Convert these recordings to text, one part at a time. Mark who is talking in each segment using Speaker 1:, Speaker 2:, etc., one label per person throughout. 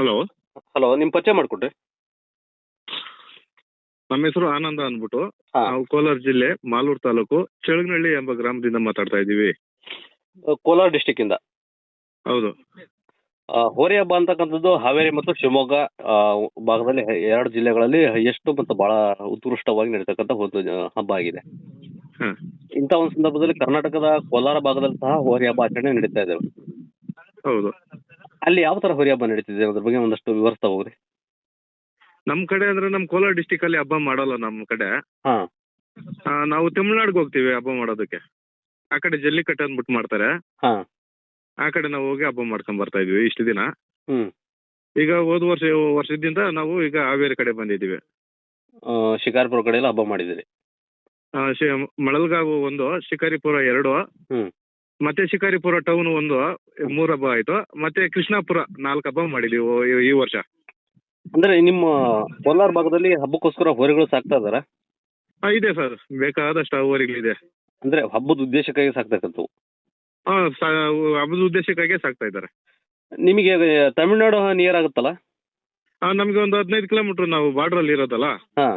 Speaker 1: Hello.
Speaker 2: Hello ನಿಮ್ ಪರಿಚಯ ಮಾಡ್ಕೊಡ್ರಿ.
Speaker 1: ನಮ್ಮ ಹೆಸರು ಆನಂದ ಅಂದ್ಬಿಟ್ಟು.
Speaker 2: ಹಾ.
Speaker 1: ನಾವು ಕೋಲಾರ ಜಿಲ್ಲೆ ಮಾಲೂರು ತಾಲೂಕು ಚಳಗನಹಳ್ಳಿ ಎಂಬ ಗ್ರಾಮದಿಂದ ಮಾತಾಡ್ತಾ ಇದ್ದೀವಿ.
Speaker 2: ಕೋಲಾರ ಡಿಸ್ಟಿಕ್ಕಿಂದ
Speaker 1: ಹೌದು.
Speaker 2: ಆ, ಹೋರಿ ಹಬ್ಬ ಅಂತಕ್ಕಂಥದ್ದು ಹಾವೇರಿ ಮತ್ತು ಶಿವಮೊಗ್ಗ ಭಾಗದಲ್ಲಿ ಎರಡು ಜಿಲ್ಲೆಗಳಲ್ಲಿ ಎಷ್ಟು ಮತ್ತು ಬಹಳ ಉತ್ಕೃಷ್ಟವಾಗಿ ನಡೀತಕ್ಕಂಥ ಒಂದು ಹಬ್ಬ ಆಗಿದೆ.
Speaker 1: ಹಾ.
Speaker 2: ಇಂಥ ಒಂದು ಸಂದರ್ಭದಲ್ಲಿ ಕರ್ನಾಟಕದ ಕೋಲಾರ ಭಾಗದಲ್ಲಿ ಸಹ ಹೋರಿ ಹಬ್ಬ ಆಚರಣೆ ನಡೀತಾ ಇದೆ.
Speaker 1: ಹೌದು.
Speaker 2: ಅಲ್ಲಿ ಯಾವ ತರ ಹುರಿ ಹಬ್ಬ ನಡೀತಿದೆ ಅದ್ರ ಬಗ್ಗೆ ಒಂದಷ್ಟು ವಿವರಿಸ್ತಾ ಹೋಗ್ರಿ.
Speaker 1: ನಮ್ ಕಡೆ ಅಂದ್ರೆ ನಮ್ ಕೋಲಾರ ಡಿಸ್ಟಿಕ್ ಅಲ್ಲಿ ಹಬ್ಬ ಮಾಡಲ್ಲ ನಮ್ ಕಡೆ.
Speaker 2: ಹಾ.
Speaker 1: ಆ, ನಾವು ತಮಿಳ್ನಾಡ್ಗೆ ಹೋಗ್ತೀವಿ ಹಬ್ಬ ಮಾಡೋದಕ್ಕೆ. ಆ ಕಡೆ ಜಲ್ಲಿಕಟ್ಟು ಅಂದ್ಬಿಟ್ಟು ಮಾಡ್ತಾರೆ.
Speaker 2: ಹಾ.
Speaker 1: ಆ ಕಡೆ ನಾವು ಹೋಗಿ ಹಬ್ಬ ಮಾಡ್ಕೊಂಡ್ ಬರ್ತಾ ಇದೀವಿ ಇಷ್ಟು ದಿನ.
Speaker 2: ಹ್ಮ್.
Speaker 1: ಈಗ ಹೋದ್ ವರ್ಷ ವರ್ಷದಿಂದ ನಾವು ಈಗ ಹಾವೇರಿ ಕಡೆ ಬಂದಿದ್ದೀವಿ.
Speaker 2: ಆ, ಶಿಕಾರಿಪುರ ಕಡೆ ಎಲ್ಲ ಹಬ್ಬ ಮಾಡಿದಿರಿ
Speaker 1: ಆ, ಶಿ- ಮಳಲ್ಗಾವು ಒಂದು ಶಿಕಾರಿಪುರ ಎರಡು.
Speaker 2: ಹ್ಮ್.
Speaker 1: ಮತ್ತೆ ಶಿಕಾರಿಪುರ ಟೌನ್ ಒಂದು ಮೂರ್ ಹಬ್ಬ ಆಯ್ತು. ಮತ್ತೆ ಕೃಷ್ಣಾಪುರ ನಾಲ್ಕು ಹಬ್ಬ ಮಾಡಿದೀವಿ ಈ- ಈ ವರ್ಷ.
Speaker 2: ಅಂದ್ರೆ ನಿಮ್ಮ ಕೋಲಾರ ಭಾಗದಲ್ಲಿ ಹಬ್ಬಕ್ಕೋಸ್ಕರ ಹೋರಿಗಳು ಸಾಕ್ತಾ ಇದಾರ
Speaker 1: ಆ, ಇದೆ ಸರ್. ಬೇಕಾದಷ್ಟು ಅವರಿಗಳಿದೆ
Speaker 2: ಅಂದ್ರೆ ಹಬ್ಬದ ಉದ್ದೇಶಕ್ಕಾಗಿ ಸಾಕ್ತಕ್ಕಂಥವು
Speaker 1: ಹಾ ಹಬ್ಬದ ಉದ್ದೇಶಕ್ಕಾಗಿ ಸಾಕ್ತಾ ಇದ್ದಾರೆ.
Speaker 2: ನಿಮಗೆ ತಮಿಳ್ನಾಡು ನಿಯರ್ ಆಗುತ್ತಲ್ಲ?
Speaker 1: ನಮಗೆ ಒಂದು ಹದಿನೈದು ಕಿಲೋಮೀಟರ್ ನಾವು ಬಾರ್ಡರ್ ಅಲ್ಲಿ ಇರೋದಲ್ಲ?
Speaker 2: ಹಾ.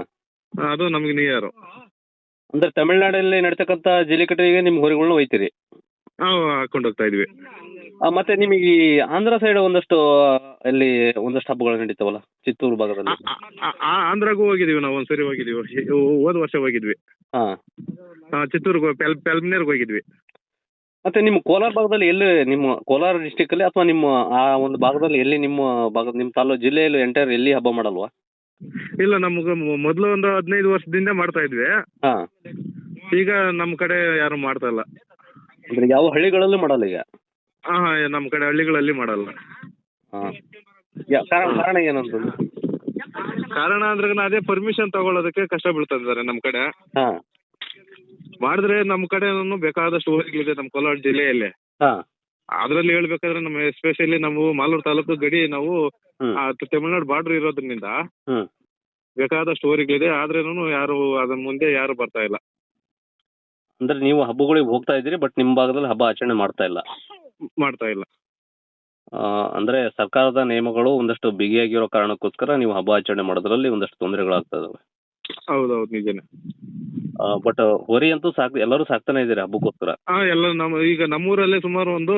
Speaker 1: ಆ, ಅದು ನಮ್ಗೆ ನಿಯರ್
Speaker 2: ಅಂದ್ರೆ ತಮಿಳ್ನಾಡಲ್ಲಿ ನಡೀತಕ್ಕಂಥ ಜಲ್ಲಿಕಟ್ಟಿಗೆ ನಿಮ್ಮ ಹೋರಿಗಳನ್ನ ಒಯ್ತೀರಿ?
Speaker 1: ಹಾಕೊಂಡು ಹೋಗ್ತಾ ಇದ್ವಿ.
Speaker 2: ಆ, ಮತ್ತೆ ನಿಮಗೆ ಈ ಆಂಧ್ರ ಸೈಡ್ ಒಂದಷ್ಟು ಅಲ್ಲಿ ಒಂದಷ್ಟು ಹಬ್ಬಗಳು ನಡೀತಾವಲ್ಲ? ಚಿತ್ತೂರು ಭಾಗದಲ್ಲಿ.
Speaker 1: ಆ- ಆ- ಆ- ಆ ಆಂಧ್ರಾಗೂ ಹೋಗಿದೀವಿ ನಾವು ಒಂದ್ಸರಿ ಹೋಗಿದೀವಿ ಹಿ- ಹೋದ ವರ್ಷ ಹೋಗಿದ್ವಿ.
Speaker 2: ಹಾ.
Speaker 1: ಆ, ಚಿತ್ತೂರ್ಗೆ ಪೆಲ್ ಪೆಲ್ಮ್ನೇರ್ಗೆ ಹೋಗಿದ್ವಿ.
Speaker 2: ಮತ್ತೆ ನಿಮ್ಮ ಕೋಲಾರ ಭಾಗದಲ್ಲಿ ಎಲ್ಲಿ ನಿಮ್ಮ ಕೋಲಾರ ಡಿಸ್ಟಿಕ್ ಅಲ್ಲಿ ಅಥವಾ ನಿಮ್ಮ ಆ ಒಂದು ಭಾಗದಲ್ಲಿ ಎಲ್ಲಿ ನಿಮ್ಮ ಭಾಗ ನಿಮ್ಮ ತಾಲೂಕು ಜಿಲ್ಲೆಯಲ್ಲಿ ಎಂಟೈರ್ ಎಲ್ಲಿ ಹಬ್ಬ ಮಾಡಲ್ವಾ?
Speaker 1: ಇಲ್ಲ ನಮ್ಗೆ ಮೊದಲು ಒಂದು ಹದಿನೈದು ವರ್ಷದಿಂದ ಮಾಡ್ತಾ ಇದ್ವಿ.
Speaker 2: ಹಾ.
Speaker 1: ಈಗ ನಮ್ಮ ಕಡೆ ಯಾರು ಮಾಡ್ತಾ ಇಲ್ಲ.
Speaker 2: ಅಂದ್ರೆ ಯಾವ ಹಳ್ಳಿಗಳಲ್ಲೂ ಮಾಡಲ್ಲ ಈಗ?
Speaker 1: ಹಾ ನಮ್ಮ ಕಡೆ ಹಳ್ಳಿಗಳಲ್ಲಿ ಮಾಡಲ್ಲ.
Speaker 2: ಹಾ. ಯಾ- ಕಾರಣ ಕಾರಣ ಏನಂತಂದ್ರೆ
Speaker 1: ಕಾರಣ ಅಂದ್ರೆ ಅದೇ ಪರ್ಮಿಷನ್ ತಗೊಳ್ಳೋದಕ್ಕೆ ಕಷ್ಟ ಬೀಳ್ತಾ ಇದ್ದಾರೆ ನಮ್ಮ ಕಡೆ.
Speaker 2: ಹಾ.
Speaker 1: ಮಾಡಿದ್ರೆ ನಮ್ಮ ಕಡೆ ಬೇಕಾದಷ್ಟು ಊರುಗಳಿದೆ ನಮ್ಮ ಕೋಲಾರ ಜಿಲ್ಲೆಯಲ್ಲಿ.
Speaker 2: ಹಾ.
Speaker 1: ಅದ್ರಲ್ಲಿ ಹೇಳ್ಬೇಕಾದ್ರೆ ನಮ್ಮ ಎಸ್ಪೆಷಲಿ ನಾವು ಮಾಲೂರು ತಾಲೂಕು ಗಡಿ ನಾವು
Speaker 2: ಹ್ಮ್.
Speaker 1: ಆ, ತಮಿಳ್ನಾಡು ಬಾರ್ಡರ್ ಇರೋದ್ರಿಂದ
Speaker 2: ಹ್ಮ್.
Speaker 1: ಬೇಕಾದಷ್ಟು ಊರುಗಳಿದೆ ಆದ್ರೂನು ಯಾರು ಅದ್ರ ಮುಂದೆ ಯಾರು ಬರ್ತಾ ಇಲ್ಲ.
Speaker 2: ಅಂದ್ರೆ ನೀವು ಹಬ್ಬಗಳಿಗೆ ಹೋಗ್ತಾ ಇದ್ದೀರಿ ಬಟ್ ನಿಮ್ಮ ಭಾಗದಲ್ಲಿ ಹಬ್ಬ ಆಚರಣೆ ಮಾಡ್ತಾ ಇಲ್ಲ.
Speaker 1: ಮಾಡ್ತಾ ಇಲ್ಲ.
Speaker 2: ಆ, ಅಂದ್ರೆ ಸರ್ಕಾರದ ನಿಯಮಗಳು ಒಂದಷ್ಟು ಬಿಗಿಯಾಗಿರೋ ಕಾರಣಕ್ಕೋಸ್ಕರ ನೀವು ಹಬ್ಬ ಆಚರಣೆ ಮಾಡೋದ್ರಲ್ಲಿ ಒಂದಷ್ಟು ತೊಂದರೆಗಳಾಗ್ತಾ ಇದಾವೆ.
Speaker 1: ಹೌದೌದು ನಿಜನೇ.
Speaker 2: ಬಟ್ ಹೋರಿ ಅಂತೂ ಸಾಕ್ ಎಲ್ಲರೂ ಸಾಕ್ತಾನೆ ಇದ್ದೀರಿ ಹಬ್ಬಕ್ಕೋಸ್ಕರ?
Speaker 1: ಹಾ ಎಲ್ಲ ನಮ್ಮ ಈಗ ನಮ್ಮೂರಲ್ಲೇ ಸುಮಾರು ಒಂದು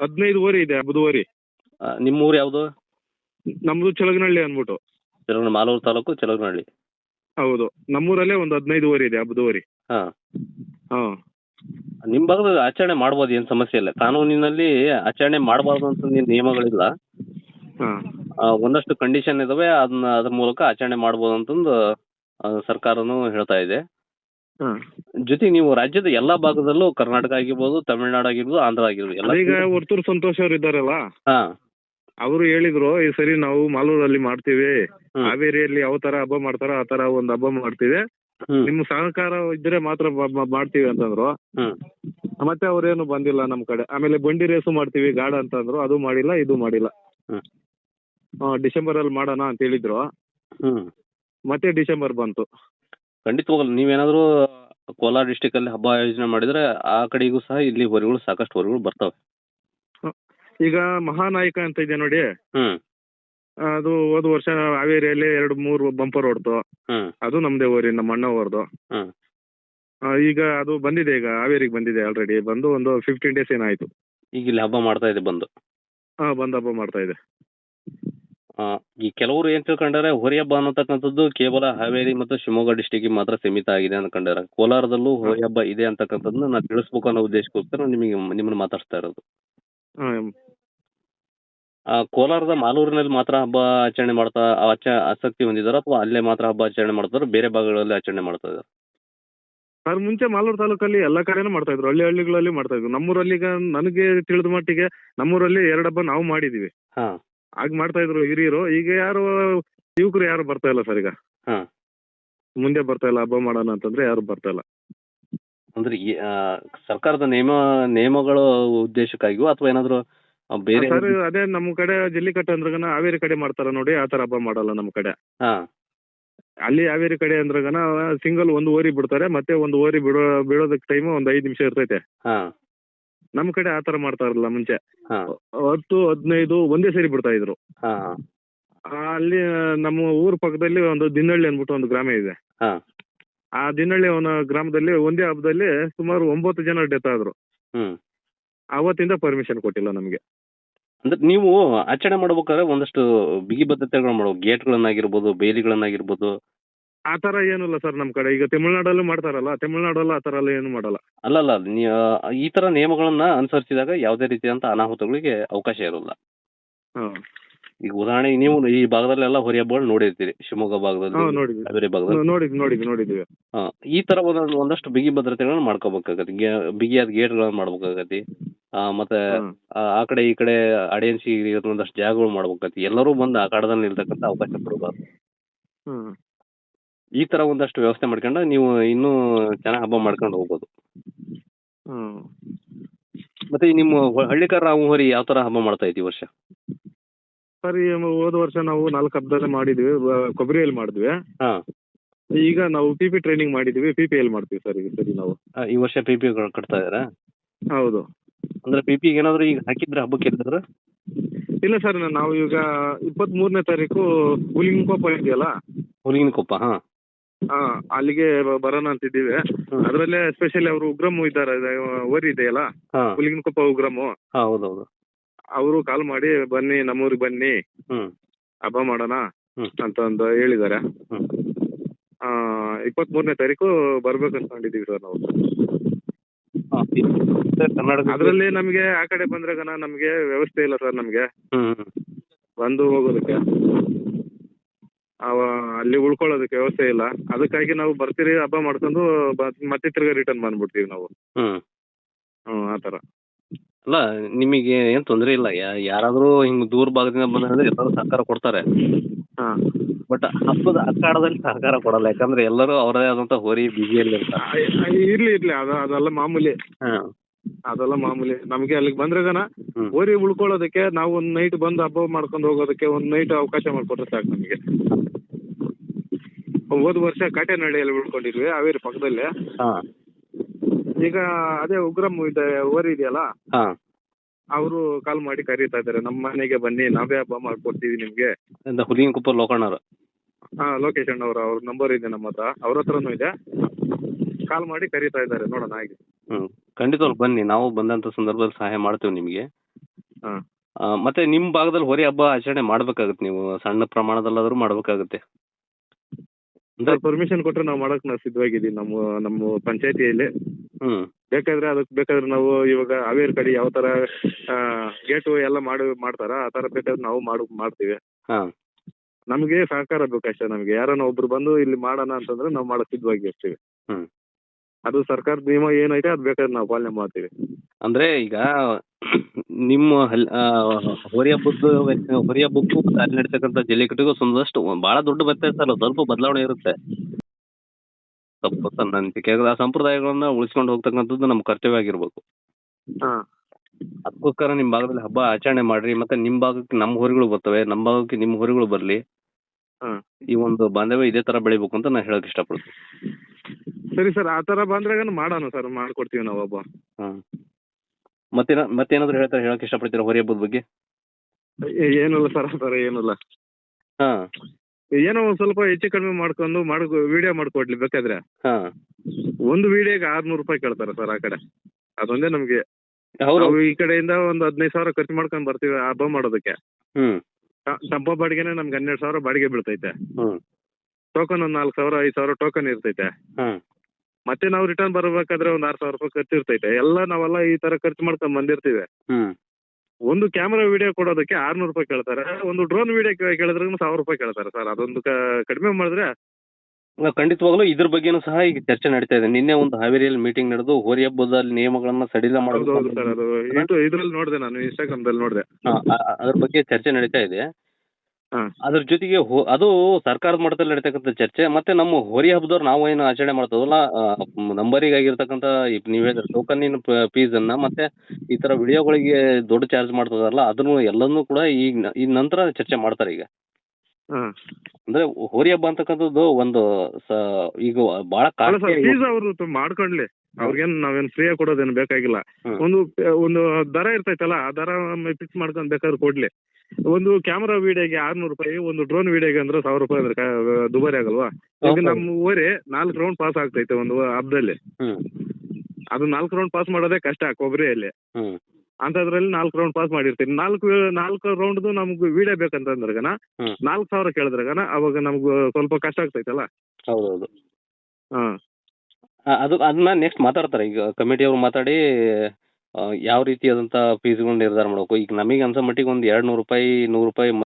Speaker 1: ಹದಿನೈದು ಓರಿ ಇದೆ ಹಬ್ಬದ ಓರಿ
Speaker 2: ಆ, ನಿಮ್ಮ ಊರು ಯಾವುದು?
Speaker 1: ನಮ್ದು ಚಳಗನಹಳ್ಳಿ ಅಂದ್ಬಿಟ್ಟು.
Speaker 2: ಮಾಲೂರು ತಾಲೂಕು ಚಲಗನಹಳ್ಳಿ.
Speaker 1: ಹೌದು ನಮ್ಮೂರಲ್ಲೇ ಒಂದು ಹದಿನೈದು ಓರಿ ಇದೆ ಹಬ್ಬದ ಊರಿ
Speaker 2: ಹಾ.
Speaker 1: ಹಾ
Speaker 2: ನಿಮ್ಮ ಭಾಗದಲ್ಲಿ ಆಚರಣೆ ಮಾಡಬಹುದು ಏನು ಸಮಸ್ಯೆ ಇಲ್ಲ. ಕಾನೂನಿನಲ್ಲಿ ಆಚರಣೆ ಮಾಡಬಾರ್ದು ಅಂತ ನಿಯಮಗಳಿಲ್ಲ.
Speaker 1: ಹಾ
Speaker 2: ಒಂದಷ್ಟು ಕಂಡೀಷನ್ ಇದಾವೆ ಅದನ್ನ ಅದ್ರ ಮೂಲಕ ಆಚರಣೆ ಮಾಡಬಹುದು ಅಂತಂದು ಸರ್ಕಾರನು ಹೇಳ್ತಾ ಇದೆ.
Speaker 1: ಜೊತೆ
Speaker 2: ಜೊತೆಗೆ ನೀವು ರಾಜ್ಯದ ಎಲ್ಲಾ ಭಾಗದಲ್ಲೂ ಕರ್ನಾಟಕ ಆಗಿರ್ಬೋದು ತಮಿಳ್ನಾಡು ಆಗಿರ್ಬೋದು ಆಂಧ್ರ ಆಗಿರ್ಬೋದು ಎಲ್ಲ
Speaker 1: ಈಗ ವರ್ತೂರು ಸಂತೋಷ್ ಅವ್ರು ಇದ್ದಾರಲ್ಲ?
Speaker 2: ಹಾ.
Speaker 1: ಅವರು ಹೇಳಿದ್ರು ಈ ಸರಿ ನಾವು ಮಾಲೂರಲ್ಲಿ ಮಾಡ್ತೀವಿ. ಹಾವೇರಿಯಲ್ಲಿ ಯಾವ ತರ ಹಬ್ಬ ಮಾಡ್ತಾರೋ ಆ ತರ ಒಂದು ಹಬ್ಬ ಮಾಡ್ತೀವಿ. ನಿಮ್ ಸಹಕಾರ ಇದ್ರೆ ಮಾತ್ರ ಮಾಡ್ತೀವಿ ಅಂತಂದ್ರು. ಮತ್ತೆ ಅವ್ರೇನು ಬಂದಿಲ್ಲ ನಮ್ ಕಡೆ. ಆಮೇಲೆ ಬಂಡಿ ರೇಸು ಮಾಡ್ತೀವಿ ಗಾಡ ಅಂತಂದ್ರು ಅದು ಮಾಡಿಲ್ಲ ಇದು ಮಾಡಿಲ್ಲ. ಡಿಸೆಂಬರ್ ಅಲ್ಲಿ ಮಾಡೋಣ ಅಂತ ಹೇಳಿದ್ರು. ಮತ್ತೆ ಡಿಸೆಂಬರ್ ಬಂತು.
Speaker 2: ಖಂಡಿತವಾಗಲ್ಲ ನೀವೇನಾದ್ರು ಕೋಲಾರ ಡಿಸ್ಟಿಕ್ ಅಲ್ಲಿ ಹಬ್ಬ ಆಯೋಜನೆ ಮಾಡಿದ್ರೆ ಆ ಕಡೆಗೂ ಸಹ ಇಲ್ಲಿ ಹೊರಗಳು ಸಾಕಷ್ಟು ಹೊರಗಳು ಬರ್ತವೆ.
Speaker 1: ಈಗ ಮಹಾನಾಯಕ ಅಂತ ಇದೆ ನೋಡಿ.
Speaker 2: ಹ್ಮ್.
Speaker 1: ಅದು ಹೋದ ವರ್ಷ ಹಾವೇರಿಯಲ್ಲಿ ಎರಡು ಮೂರು ಬಂಪರ್ ಹೊಡ್ತು ಅದು ನಮ್ದೇ ಊರಿ ನಮ್ಮ ಅಣ್ಣ ಆ, ಈಗ ಅದು ಬಂದಿದೆ ಈಗ ಹಾವೇರಿಗೆ ಬಂದಿದೆ ಆಲ್ರೆಡಿ ಬಂದು ಒಂದು ಫಿಫ್ಟೀನ್ ಡೇಸ್ ಏನಾಯ್ತು.
Speaker 2: ಈಗ ಇಲ್ಲಿ ಹಬ್ಬ ಮಾಡ್ತಾ ಇದೆ ಬಂದು.
Speaker 1: ಹಾ ಬಂದು ಹಬ್ಬ ಮಾಡ್ತಾ ಇದೆ.
Speaker 2: ಆ, ಈ ಕೆಲವರು ಏನ್ ತಿಳ್ಕೊಂಡಾರೆ ಹೊರಿ ಹಬ್ಬ ಅನ್ನತಕ್ಕಂಥದ್ದು ಕೇವಲ ಹಾವೇರಿ ಮತ್ತು ಶಿವಮೊಗ್ಗ ಡಿಸ್ಟಿಕ್ ಮಾತ್ರ ಸೀಮಿತ ಆಗಿದೆ ಅನ್ಕೊಂಡಾರೆ. ಕೋಲಾರದಲ್ಲೂ ಹೋರಿ ಹಬ್ಬ ಇದೆ ಅಂತಕ್ಕಂಥದ್ದನ್ನ ನಾನು ತಿಳಿಸ್ಬೇಕು ಅನ್ನೋ ಉದ್ದೇಶಕ್ಕೋಸ್ಕರ ನಿಮಗೆ ನಿಮ್ಮನ್ನ ಮಾತಾಡ್ತಾ ಇರೋದು. ಕೋಲಾರದ ಮಾಲೂರಿನಲ್ಲಿ ಮಾತ್ರ ಹಬ್ಬ ಆಚರಣೆ ಮಾಡ್ತಾ ಆಚ ಆಸಕ್ತಿ ಹೊಂದಿದಾರ ಅಥವಾ ಅಲ್ಲೇ ಮಾತ್ರ ಹಬ್ಬ ಆಚರಣೆ ಮಾಡ್ತಾರೆ ಬೇರೆ ಭಾಗಗಳಲ್ಲಿ ಆಚರಣೆ ಮಾಡ್ತಾ ಇದ್ದಾರೆ
Speaker 1: ಸರ್ ಮುಂಚೆ ಮಾಲೂರು ತಾಲೂಕಲ್ಲಿ ಎಲ್ಲ ಕಡೆನೂ ಮಾಡ್ತಾ ಇದ್ರು ಹಳ್ಳಿ ಹಳ್ಳಿಗಳಲ್ಲಿ ಮಾಡ್ತಾ ಇದ್ರು. ನಮ್ಮೂರಲ್ಲಿ ಈಗ ನನಗೆ ತಿಳಿದ ಮಟ್ಟಿಗೆ ನಮ್ಮೂರಲ್ಲಿ ಎರಡು ಹಬ್ಬ ನಾವು ಮಾಡಿದೀವಿ.
Speaker 2: ಹಾ.
Speaker 1: ಆಗ ಮಾಡ್ತಾ ಇದ್ರು ಹಿರಿಯರು ಈಗ ಯಾರು ಯುವಕರು ಯಾರು ಬರ್ತಾ ಇಲ್ಲ ಸರ್ ಈಗ?
Speaker 2: ಹಾ.
Speaker 1: ಮುಂದೆ ಬರ್ತಾ ಇಲ್ಲ ಹಬ್ಬ ಮಾಡೋಣ ಅಂತಂದ್ರೆ ಯಾರು ಬರ್ತಾ ಇಲ್ಲ.
Speaker 2: ಅಂದ್ರೆ ಸರ್ಕಾರದ ನಿಯಮ ನಿಯಮಗಳ ಉದ್ದೇಶಕ್ಕಾಗಿಯೋ ಅಥವಾ ಏನಾದ್ರು ಬೇರೆ
Speaker 1: ಸರ್ ಅದೇ ನಮ್ಮ ಕಡೆ ಜಲ್ಲಿಕಟ್ಟು ಅಂದ್ರಗನ ಹಾವೇರಿ ಕಡೆ ಮಾಡ್ತಾರ ನೋಡಿ ಆ ತರ ಹಬ್ಬ ಮಾಡಲ್ಲ ನಮ್ಮ ಕಡೆ.
Speaker 2: ಹಾ.
Speaker 1: ಅಲ್ಲಿ ಹಾವೇರಿ ಕಡೆ ಅಂದ್ರಗನ ಸಿಂಗಲ್ ಒಂದು ಓರಿ ಬಿಡ್ತಾರೆ ಮತ್ತೆ ಒಂದು ಓರಿ ಬಿಡೋ ಬಿಡೋದಕ್ಕೆ ಟೈಮ್ ಒಂದ್ ಐದ್ ನಿಮಿಷ ಇರ್ತೈತೆ.
Speaker 2: ಹಾ.
Speaker 1: ನಮ್ ಕಡೆ ಆತರ ಮಾಡ್ತಾ ಇರಲ್ಲ ಮುಂಚೆ. ಹತ್ತು ಹದಿನೈದು ಒಂದೇ ಸರಿ ಬಿಡ್ತಾ ಇದ್ರು.
Speaker 2: ಹಾ.
Speaker 1: ಅಲ್ಲಿ ನಮ್ಮ ಊರ್ ಪಕ್ಕದಲ್ಲಿ ಒಂದು ದಿನಹಳ್ಳಿ ಅಂದ್ಬಿಟ್ಟು ಒಂದು ಗ್ರಾಮ ಇದೆ. ಆ ದಿನಹಳ್ಳಿ ಅವನ ಗ್ರಾಮದಲ್ಲಿ ಒಂದೇ ಹಬ್ಬದಲ್ಲಿ ಸುಮಾರು ಒಂಬತ್ತು ಜನ ಡೆತ್ ಆದ್ರು. ಅವತ್ತಿಂದ ಪರ್ಮಿಷನ್ ಕೊಟ್ಟಿಲ್ಲ ನಮ್ಗೆ.
Speaker 2: ಅಂದ್ರೆ ನೀವು ಆಚರಣೆ ಮಾಡ್ಬೇಕಾದ್ರೆ ಒಂದಷ್ಟು ಬಿಗಿ ಭದ್ರತೆಗಳನ್ನ ಮಾಡ್ಬೇಕು. ಗೇಟ್ಗಳನ್ನಾಗಿರ್ಬೋದು ಬೇಲಿಗಳನ್ನಾಗಿರ್ಬೋದು.
Speaker 1: ಆ ತರ ಏನಿಲ್ಲ ಸರ್ ನಮ್ ಕಡೆ. ಈಗ ತಮಿಳ್ನಾಡಲ್ಲೂ ಮಾಡ್ತಾರಲ್ಲ ತಮಿಳುನಾಡಲ್ಲ ಆ ತರ ಎಲ್ಲ ಏನು ಮಾಡಲ್ಲ.
Speaker 2: ಅಲ್ಲಲ್ಲ ನೀ- ಈ ತರ ನಿಯಮಗಳನ್ನ ಅನುಸರಿಸಿದಾಗ ಯಾವುದೇ ರೀತಿಯಂತ ಅನಾಹುತಗಳಿಗೆ ಅವಕಾಶ ಇರಲ್ಲ.
Speaker 1: ಹಾ.
Speaker 2: ಈಗ ಉದಾಹರಣೆ ನೀವು ಈ ಭಾಗದಲ್ಲೆಲ್ಲ ಹೊರಿ ಹಬ್ಬಗಳು ನೋಡಿರ್ತೀರಿ. ಶಿವಮೊಗ್ಗ
Speaker 1: ಹಾ
Speaker 2: ಭಾಗದಲ್ಲಿ
Speaker 1: ನೋಡಿದ್ವಿ.
Speaker 2: ಹಾವೇರಿ ಭಾಗದಲ್ಲಿ.
Speaker 1: ನೋಡಿದ್ ನೋಡಿದ್ವಿ ನೋಡಿದ್ವಿ
Speaker 2: ಆ, ಈ ತರ ಒಂದೊಂದು ಒಂದಷ್ಟು ಬಿಗಿ ಭದ್ರತೆಗಳನ್ನ ಮಾಡ್ಕೋಬೇಕಾಗತ್ತೆ. ಗೆ- ಬಿಗಿಯಾದ ಗೇಟ್ಗಳನ್ನ ಮಾಡ್ಬೇಕಾಗತ್ತೆ. ಮತ್ತೆ
Speaker 1: ಹಾ.
Speaker 2: ಆ ಆ ಕಡೆ ಈ ಕಡೆ ಆಡಿಯನ್ಸ್ ಒಂದಷ್ಟು ಜಾಗಗಳು ಮಾಡ್ಬೇಕಾಗತ್ತೆ ಎಲ್ಲರೂ ಬಂದು ಆ ಕಾಡದಲ್ಲಿ ನಿಲ್ತಕ್ಕಂತ ಅವಕಾಶ ಕೊಡಬಾರ್ದು. ಈ ತರ ಒಂದಷ್ಟು ವ್ಯವಸ್ಥೆ ಮಾಡ್ಕೊಂಡು ನೀವು ಇನ್ನೂ ಚೆನ್ನಾಗಿ ಹಬ್ಬ ಮಾಡ್ಕೊಂಡು ಹೋಗ್ಬೋದು. ಮತ್ತೆ ನಿಮ್ಮ ಹಳ್ಳಿಕಾರ ಹೋರಿ ಯಾವ ತರ ಹಬ್ಬ ಮಾಡ್ತಾ ಇದ್ದೀವಿ ವರ್ಷ?
Speaker 1: ಸರಿ ಈ ಹೋದ ವರ್ಷ ನಾವು ನಾಲ್ಕು ಹಬ್ಬದಲ್ಲೇ ಮಾಡಿದ್ವಿ ಕೊಬ್ಬರಿ ಕೊಬ್ಬರಿಯಲ್ಲಿ ಮಾಡಿದ್ವಿ.
Speaker 2: ಹಾ.
Speaker 1: ಈಗ ನಾವು ಪಿ ಪಿ ಟ್ರೈನಿಂಗ್ ಮಾಡಿದ್ವಿ ಪಿ ಪಿ ಎಲ್ ಮಾಡ್ತೀವಿ ಸರ್ ಈಗ ಸರಿ ನಾವು.
Speaker 2: ಈ ವರ್ಷ ಪಿ ಪಿ ಕಟ್ತಾ ಇದಾರಾ
Speaker 1: ಹೌದು.
Speaker 2: ಅಂದ್ರೆ ಪಿ ಪಿ ಏನಾದ್ರು ಈಗ ಹಾಕಿದ್ರೆ ಹಬ್ಬಕ್ಕೆ ಇರ್ತಿದ್ರ
Speaker 1: ಇಲ್ಲ ಸರ್ ನಾವು ಈಗ ಇಪ್ಪತ್ತ್ ಮೂರನೇ ತಾರೀಕು ಹುಲಿಂಕೋಪ ಇದೆಯಲ್ಲ?
Speaker 2: ಹುಲಿಗಿನ ಕೊಪ್ಪ ಹಾ.
Speaker 1: ಅಲ್ಲಿಗೆ ಬ- ಬರೋಣ ಅಂತಿದ್ದೀವಿ.
Speaker 2: ಇದ್ದೀವಿ
Speaker 1: ಅದರಲ್ಲೇ ಸ್ಪೆಷಲಿ ಅವರು ಉಗ್ರಮ್ ಇದ್ದಾರೆ ಓರಿ ಇದೆಯಲ್ಲ?
Speaker 2: ಹಾ.
Speaker 1: ಕೊಪ್ಪ ಉಗ್ರಮ್
Speaker 2: ಹಾ ಹೌದೌದು.
Speaker 1: ಅವರು ಕಾಲ್ ಮಾಡಿ ಬನ್ನಿ ನಮ್ಮೂರಿಗೆ ಬನ್ನಿ.
Speaker 2: ಹ್ಮ್.
Speaker 1: ಹಬ್ಬ ಮಾಡೋಣ
Speaker 2: ಹ್ಮ್.
Speaker 1: ಅಂತ ಒಂದು ಹೇಳಿದ್ದಾರೆ.
Speaker 2: ಹ್ಮ್.
Speaker 1: ಆ ಇಪ್ಪತ್ತ್ ಮೂರನೇ ತಾರೀಕು ಬರ್ಬೇಕು ಅನ್ಕೊಂಡಿದೀವಿ ಸರ್ ನಾವು. ಅದರಲ್ಲಿ ನಮ್ಗೆ ಆ ಕಡೆ ಬಂದ್ರಾಗನ ನಮ್ಗೆ ವ್ಯವಸ್ಥೆ ಇಲ್ಲ ಸರ್ ನಮ್ಗೆ. ಬಂದು ಹೋಗೋದಕ್ಕೆ. ಅವ ಅಲ್ಲಿ ಉಳ್ಕೊಳ್ಳೋದಕ್ಕೆ ವ್ಯವಸ್ಥೆ ಇಲ್ಲ. ಅದಕ್ಕಾಗಿ ನಾವು ಬರ್ತೀರಿ ಹಬ್ಬ ಮಾಡ್ಕೊಂಡು ಮತ್ತೆ ತಿರ್ಗಾ ರಿಟರ್ನ್ ಬಂದ್ಬಿಡ್ತೀವಿ ನಾವು.
Speaker 2: ಹ್ಮ್
Speaker 1: ಆ ಥರ.
Speaker 2: ಅಲ್ಲ ನಿಮಗೆ ಏನ್ ತೊಂದ್ರೆ ಇಲ್ಲ ಯಾರಾದ್ರೂ ಹಿಂಗ್ ದೂರ ಭಾಗದಿಂದ ಬಂದ್ರೆ ಎಲ್ಲರೂ ಸಹಕಾರ ಕೊಡ್ತಾರೆ.
Speaker 1: ಹಾ.
Speaker 2: ಬಟ್ ಹಬ್ಬದ ಅಖಾಡದಲ್ಲಿ ಸಹಕಾರ ಕೊಡಲ್ಲ ಯಾಕಂದ್ರೆ ಎಲ್ಲರೂ ಅವರದೇ ಆದಂತ ಹೋರಿ ಬಿಜಿ ಇರ್ತಾರೆ.
Speaker 1: ಇರ್ಲಿ ಇರ್ಲಿ ಅದ ಅದೆಲ್ಲ ಮಾಮೂಲಿ.
Speaker 2: ಹಾ.
Speaker 1: ಅದೆಲ್ಲ ಮಾಮೂಲಿ. ನಮಗೆ ಅಲ್ಲಿಗೆ ಬಂದ್ರೆ
Speaker 2: ಜನ
Speaker 1: ಹೋರಿ ಉಳ್ಕೊಳ್ಳೋದಕ್ಕೆ ನಾವು ಒಂದ್ ನೈಟ್ ಬಂದು ಹಬ್ಬ ಮಾಡ್ಕೊಂಡು ಹೋಗೋದಕ್ಕೆ ಒಂದ್ ನೈಟ್ ಅವಕಾಶ ಮಾಡಿಕೊಟ್ರೆ ಸಾಕು ನಮಗೆ. ಹೋದ ವರ್ಷ ಕಾಟೇನಹಳ್ಳಿಯಲ್ಲಿ ಉಳ್ಕೊಂಡಿದ್ವಿ ಹಾವೇರಿ ಪಕ್ಕದಲ್ಲೇ.
Speaker 2: ಹಾ.
Speaker 1: ಈಗ ಅದೇ ಉಗ್ರಂ ಇದೆ ಓರಿ ಇದೆಯಲ್ಲ?
Speaker 2: ಹಾ.
Speaker 1: ಅವರು ಕಾಲ್ ಮಾಡಿ ಕರೀತಾ ಇದ್ದಾರೆ. ನಮ್ಮ ಮನೆಗೆ ಬನ್ನಿ ನಾವೇ ಹಬ್ಬ ಮಾಡ್ಕೊಡ್ತೀವಿ ನಿಮ್ಗೆ.
Speaker 2: ಇಂದ ಹುಲಿಗಿನ ಕುಪ್ಪ ಲೋಕಣ್ಣವ್ರು
Speaker 1: ಹಾ ಲೋಕೇಶ್ ಅಣ್ಣ ಅವ್ರ ಅವ್ರ ನಂಬರ್ ಇದೆ ನಮ್ಮ ಹತ್ರ. ಅವ್ರ ಹತ್ರನು ಇದೆ. ಕಾಲ್ ಮಾಡಿ ಕರೀತಾ ಇದ್ದಾರೆ. ನೋಡೋಣ ಹಾಗೆ.
Speaker 2: ಹ್ಮ್. ಅವ್ರು ಬನ್ನಿ. ನಾವು ಬಂದಂತ ಸಂದರ್ಭದಲ್ಲಿ ಸಹಾಯ ಮಾಡ್ತೇವೆ ನಿಮಗೆ.
Speaker 1: ಹಾ.
Speaker 2: ಆ, ಮತ್ತೆ ನಿಮ್ ಭಾಗದಲ್ಲಿ ಹೊರಿ ಹಬ್ಬ ಆಚರಣೆ ಮಾಡ್ಬೇಕಾಗತ್ತೆ ನೀವು. ಸಣ್ಣ ಪ್ರಮಾಣದಲ್ಲಾದ್ರೂ ಮಾಡ್ಬೇಕಾಗತ್ತೆ. ಅಂದ್ರೆ
Speaker 1: ಪರ್ಮಿಷನ್ ಕೊಟ್ರೆ ನಾವು ಮಾಡಕ್ ನಾವು ಸಿದ್ಧವಾಗಿದ್ದೀವಿ. ನಮ್ಮ ನಮ್ಮ ಪಂಚಾಯತಿಯಲ್ಲಿ.
Speaker 2: ಹ್ಮ್.
Speaker 1: ಬೇಕಾದ್ರೆ ಅದಕ್ಕೆ ಬೇಕಾದ್ರೆ ನಾವು ಇವಾಗ ಹಾವೇರಿ ಕಡೆ ಯಾವ ತರ ಗೇಟು ಎಲ್ಲ ಮಾಡಿ ಮಾಡ್ತಾರ ಆ ತರ ಬೇಕಾದ್ರೆ ನಾವು ಮಾಡು ಮಾಡ್ತೀವಿ.
Speaker 2: ಹಾ.
Speaker 1: ನಮಗೆ ಸಹಕಾರ ಬೇಕಷ್ಟೇ ನಮಗೆ. ಯಾರನ್ನ ಒಬ್ರು ಬಂದು ಇಲ್ಲಿ ಮಾಡೋಣ ಅಂತಂದ್ರೆ ನಾವು ಮಾಡಕ್ ಸಿದ್ಧವಾಗಿ ಇರ್ತೀವಿ.
Speaker 2: ಹ್ಮ್.
Speaker 1: ಅದು ಸರ್ಕಾರದ ನಿಯಮ ಏನೈತೆ ಅದ್ ಬೇಕಾದ್ರೆ ನಾವು ಪಾಲನೆ ಮಾಡ್ತೀವಿ.
Speaker 2: ಅಂದ್ರೆ ಈಗ ನಿಮ್ಮ ಹಲ್- ಬುಕ್ ಹೊರಿಯ ಬುಕ್ ಹೋರಿ ಹಬ್ಬಕ್ಕೂ ಮತ್ತೆ ಅಲ್ಲಿ ನಡೀತಕ್ಕಂಥ ಜಲ್ಲಿಕಟ್ಟಿಗೂ ಒಂದಷ್ಟು ಬಹಳ ದೊಡ್ಡ ವ್ಯತ್ಯಾಸ ಅಲ್ಲ ಸ್ವಲ್ಪ ಬದಲಾವಣೆ ಇರುತ್ತೆ. ಸ್ವಲ್ಪ ತನ್ನ ಅನಿಸಿಕೆ ಆ ಸಂಪ್ರದಾಯಗಳನ್ನ ಉಳಿಸ್ಕೊಂಡು ಹೋಗ್ತಕ್ಕಂಥದ್ದು ನಮ್ಮ ಕರ್ತವ್ಯ ಆಗಿರ್ಬೇಕು
Speaker 1: ಹಾ.
Speaker 2: ಅದಕ್ಕೋಸ್ಕರ ನಿಮ್ ಭಾಗದಲ್ಲಿ ಹಬ್ಬ ಆಚರಣೆ ಮಾಡ್ರಿ. ಮತ್ತೆ ನಿಮ್ ಭಾಗಕ್ಕೆ ನಮ್ಮ ಹೋರಿಗಳು ಬರ್ತವೆ. ನಮ್ಮ ಭಾಗಕ್ಕೆ ನಿಮ್ ಹೋರಿಗಳು ಬರ್ಲಿ.
Speaker 1: ಹಾ.
Speaker 2: ಈ ಒಂದು ಬಾಂಧವ್ಯ ಇದೇ ತರ ಬೆಳಿಬೇಕು ಅಂತ ನಾನು ಹೇಳಕ್ ಇಷ್ಟಪಡ್ತೀನಿ.
Speaker 1: ಸರಿ ಸರ್ ಆ ತರ ಬಂದ್ರಾಗ ಮಾಡೋಣ ಸರ್. ಮಾಡ್ಕೊಡ್ತೀವಿ ನಾವು ಹಬ್ಬ.
Speaker 2: ಹ್ಮ್ ಮತ್ತೇನ ಮತ್ತೇನಾದ್ರು ಹೇಳ್ತಾರೆ ಹೇಳಕ್ ಇಷ್ಟಪಡ್ತೀರಾ ಹೋರಿ ಹಬ್ಬದ ಬಗ್ಗೆ?
Speaker 1: ಏ- ಏನಿಲ್ಲ ಸರ್. ಆ ಥರ ಏನಿಲ್ಲ.
Speaker 2: ಹಾ.
Speaker 1: ಏನೋ ಒಂದ್ ಸ್ವಲ್ಪ ಹೆಚ್ಚು ಕಡಿಮೆ ಮಾಡ್ಕೊಂಡು ಮಾಡ್ ವಿಡಿಯೋ ಮಾಡ್ಕೊಡ್ಲಿ ಬೇಕಾದ್ರೆ. ಒಂದು ವಿಡಿಯೋಗೆ ಆರ್ನೂರು ರೂಪಾಯಿ ಕೇಳ್ತಾರೆ ಸರ್ ಆ ಕಡೆ. ಅದೊಂದೇ ನಮ್ಗೆ. ನಾವು ಈ ಕಡೆಯಿಂದ ಒಂದು ಹದಿನೈದು ಸಾವಿರ ಖರ್ಚು ಮಾಡ್ಕೊಂಡ್ ಬರ್ತೀವಿ ಹಬ್ಬ ಮಾಡೋದಕ್ಕೆ. ಟೆಂಪೋ ಬಾಡಿಗೆನೆ ನಮ್ಗೆ ಹನ್ನೆರಡು ಸಾವಿರ ಬಾಡಿಗೆ ಬೀಳ್ತೈತೆ. ಟೋಕನ್ ಒಂದ್ ನಾಲ್ಕು ಸಾವಿರ ಐದು ಸಾವಿರ ಟೋಕನ್ ಇರ್ತೈತೆ. ಮತ್ತೆ ನಾವು ರಿಟರ್ನ್ ಬರ್ಬೇಕಾದ್ರೆ ಒಂದ್ ಆರ್ ಸಾವಿರ ರೂಪಾಯಿ ಖರ್ಚು ಇರ್ತೈತೆ. ಎಲ್ಲ ನಾವೆಲ್ಲ ಈ ತರ ಖರ್ಚು ಮಾಡ್ಕೊಂಡ್ ಬಂದಿರ್ತೀವಿ. ಒಂದು ಕ್ಯಾಮೆರಾ ವಿಡಿಯೋ ಕೊಡೋದಕ್ಕೆ ಆರ್ನೂರು ರೂಪಾಯಿ ಕೇಳ್ತಾರೆ. ಒಂದು ಡ್ರೋನ್ ವಿಡಿಯೋ ಕೇಳಿದ್ರೆ ಸಾವಿರ ರೂಪಾಯಿ ಕೇಳ್ತಾರೆ ಸರ್. ಅದೊಂದು ಕಡಿಮೆ ಮಾಡಿದ್ರೆ
Speaker 2: ಖಂಡಿತವಾಗ್ಲೂ ಇದ್ರ ಬಗ್ಗೆನೂ ಸಹ ಈಗ ಚರ್ಚೆ ನಡೀತಾ ಇದೆ. ನಿನ್ನೆ ಒಂದು ಹಾವೇರಿಯಲ್ಲಿ ಮೀಟಿಂಗ್ ನಡೆದು ಹೋರಿ ಹಬ್ಬದ ನಿಯಮಗಳನ್ನ ಸಡಿಲ
Speaker 1: ಮಾಡೋದು ಇದ್ರಲ್ಲಿ ನೋಡಿದೆ ನಾನು ಇನ್ಸ್ಟಾಗ್ರಾಮ್ದಲ್ಲಿ ನೋಡಿದೆ.
Speaker 2: ಅದ್ರ ಬಗ್ಗೆ ಚರ್ಚೆ ನಡೀತಾ ಇದೆ. ಅದ್ರ ಜೊತೆಗೆ ಹೋ- ಅದು ಸರ್ಕಾರದ ಮಟ್ಟದಲ್ಲಿ ನಡೀತಕ್ಕಂಥ ಚರ್ಚೆ ಮತ್ತೆ ನಮ್ಮ ಹೋರಿ ಹಬ್ಬದವ್ರು ನಾವು ಏನು ಆಚರಣೆ ಮಾಡ್ತದಲ್ಲ ನಂಬರಿಗೆ ಆಗಿರ್ತಕ್ಕಂಥ ನೀವ್ ಹೇಳಿದ್ರೆ ಟೋಕನ್ನಿನ ಫೀಸ್ ಅನ್ನ ಮತ್ತೆ ಈ ತರ ವಿಡಿಯೋಗಳಿಗೆ ದೊಡ್ಡ ಚಾರ್ಜ್ ಮಾಡ್ತದಲ್ಲ ಅದನ್ನು ಎಲ್ಲನೂ ಕೂಡ ಈಗ ನ- ಈ ನಂತರ ಚರ್ಚೆ ಮಾಡ್ತಾರೆ ಈಗ. ಅಂದ್ರೆ ಹೋರಿ ಹಬ್ಬ ಅಂತಕ್ಕಂಥದ್ದು ಒಂದು ಸ ಈಗ ಬಹಳ
Speaker 1: ಅಲ್ಲ ಸರ್
Speaker 2: ಕಾಸ್ಟ್ಲಿ
Speaker 1: ಫೀಸ್ ಅವರು ಮಾಡ್ಕೊಂಡ್ಲಿ. ಅವ್ರಿಗೇನು ನಾವೇನ್ ಫ್ರೀಯಾಗಿ ಕೊಡೋದೇನು ಬೇಕಾಗಿಲ್ಲ. ಒಂದು ಒಂದು ದರ ಇರ್ತೈತಲ್ಲ ಆ ದರ ಫಿಕ್ಸ್ ಮಾಡ್ಕೊಂಡ್ ಬೇಕಾದ್ರೆ ಕೊಡ್ಲಿ. ಒಂದು ಕ್ಯಾಮೆರಾ ವಿಡಿಯೋಗೆ ಆರ್ನೂರು ರೂಪಾಯಿ ಒಂದು ಡ್ರೋನ್ ವಿಡಿಯೋಗೆ ಅಂದ್ರೆ ಸಾವಿರ ರೂಪಾಯಿ ಅಂದ್ರೆ ಕ- ದುಬಾರಿ ಆಗಲ್ವಾ? ಈಗ
Speaker 2: ನಮ್
Speaker 1: ನಮ್ಮ ಊರೇ ನಾಲ್ಕು ರೌಂಡ್ ಪಾಸ್ ಆಗ್ತೈತೆ ಒಂದು ಹಬ್ಬದಲ್ಲಿ ಅದು ನಾಲ್ಕು ರೌಂಡ್ ಪಾಸ್ ಮಾಡೋದೇ ಕಷ್ಟ ಕೊಬ್ಬರಿಯಲ್ಲಿ. ಅಂತದ್ರಲ್ಲಿ ನಾಲ್ಕು ರೌಂಡ್ ಪಾಸ್ ಮಾಡಿರ್ತೀನಿ. ನಾಲ್ಕು ನಾಲ್ಕು ರೌಂಡ್ದು ನಮ್ಗ್ ವಿಡಿಯೋ ಬೇಕಂತಂದ್ರಗನ
Speaker 2: ಹ್ಮ್.
Speaker 1: ನಾಲ್ಕು ಸಾವಿರ ಕೇಳಿದ್ರಗನ ಅವಾಗ ನಮ್ಗೆ ಸ್ವಲ್ಪ ಕಷ್ಟ ಆಗ್ತೈತಲ್ಲ?
Speaker 2: ಹೌದೌದು.
Speaker 1: ಹಾಂ.
Speaker 2: ಅದು, ಅದನ್ನ ನೆಕ್ಸ್ಟ್ ಮಾತಾಡ್ತಾರೆ. ಈಗ ಕಮಿಟಿ ಅವ್ರು ಮಾತಾಡಿ ಯಾವ ರೀತಿಯಾದಂಥ ಫೀಸ್ಗಳು ನಿರ್ಧಾರ ಮಾಡಬೇಕು. ಈಗ ನಮಗೆ ಅನ್ಸೋ ಮಟ್ಟಿಗೆ ಒಂದು ಎರಡು ನೂರು ರೂಪಾಯಿ ನೂರು ರೂಪಾಯಿ